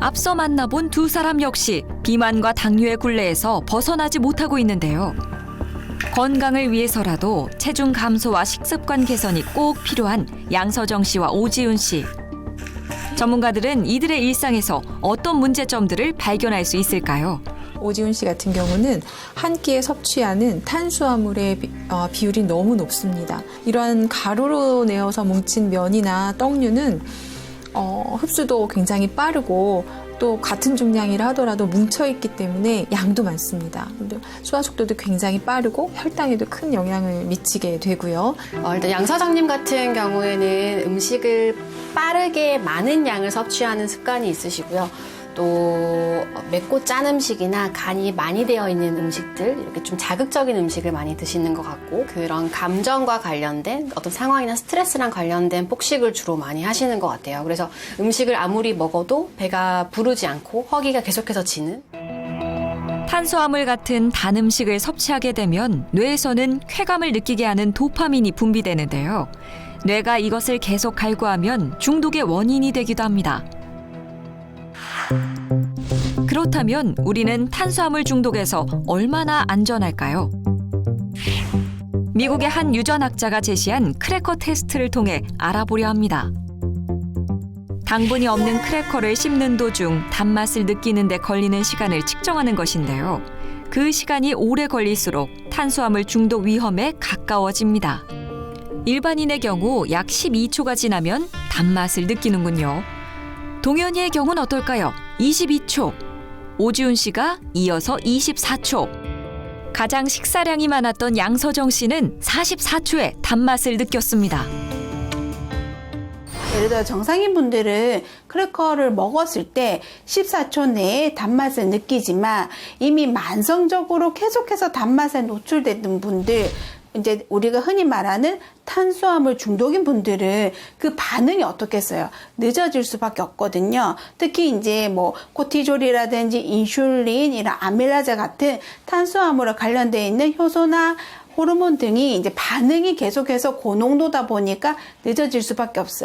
앞서 만나본 두 사람 역시 비만과 당뇨의 굴레에서 벗어나지 못하고 있는데요. 건강을 위해서라도 체중 감소와 식습관 개선이 꼭 필요한 양서정 씨와 오지훈 씨. 전문가들은 이들의 일상에서 어떤 문제점들을 발견할 수 있을까요? 오지훈 씨 같은 경우는 한 끼에 섭취하는 탄수화물의 비, 어, 비율이 너무 높습니다. 이러한 가루로 내어서 뭉친 면이나 떡류는 어, 흡수도 굉장히 빠르고 또 같은 중량이라 하더라도 뭉쳐있기 때문에 양도 많습니다. 근데 소화 속도도 굉장히 빠르고 혈당에도 큰 영향을 미치게 되고요. 어, 일단 양 사장님 같은 경우에는 음식을 빠르게 많은 양을 섭취하는 습관이 있으시고요. 또 맵고 짠 음식이나 간이 많이 되어 있는 음식들 이렇게 좀 자극적인 음식을 많이 드시는 것 같고 그런 감정과 관련된 어떤 상황이나 스트레스랑 관련된 폭식을 주로 많이 하시는 것 같아요. 그래서 음식을 아무리 먹어도 배가 부르지 않고 허기가 계속해서 지는 탄수화물 같은 단 음식을 섭취하게 되면 뇌에서는 쾌감을 느끼게 하는 도파민이 분비되는데요. 뇌가 이것을 계속 갈구하면 중독의 원인이 되기도 합니다. 그렇다면 우리는 탄수화물 중독에서 얼마나 안전할까요? 미국의 한 유전학자가 제시한 크래커 테스트를 통해 알아보려 합니다. 당분이 없는 크래커를 씹는 도중 단맛을 느끼는 데 걸리는 시간을 측정하는 것인데요. 그 시간이 오래 걸릴수록 탄수화물 중독 위험에 가까워집니다. 일반인의 경우 약 12초가 지나면 단맛을 느끼는군요. 동현이의 경우는 어떨까요? 22초. 오지훈 씨가 이어서 24초. 가장 식사량이 많았던 양서정 씨는 44초에 단맛을 느꼈습니다. 예를 들어 정상인 분들은 크래커를 먹었을 때 14초 내에 단맛을 느끼지만 이미 만성적으로 계속해서 단맛에 노출되는 분들 이제 우리가 흔히 말하는 탄수화물 중독인 분들은 그 반응이 어떻겠어요? 늦어질 수밖에 없거든요. 특히 이제 뭐 코티졸이라든지 인슐린, 이런 아밀라제 같은 탄수화물에 관련되어 있는 효소나 호르몬 등이 이제 반응이 계속해서 고농도다 보니까 늦어질 수밖에 없어요.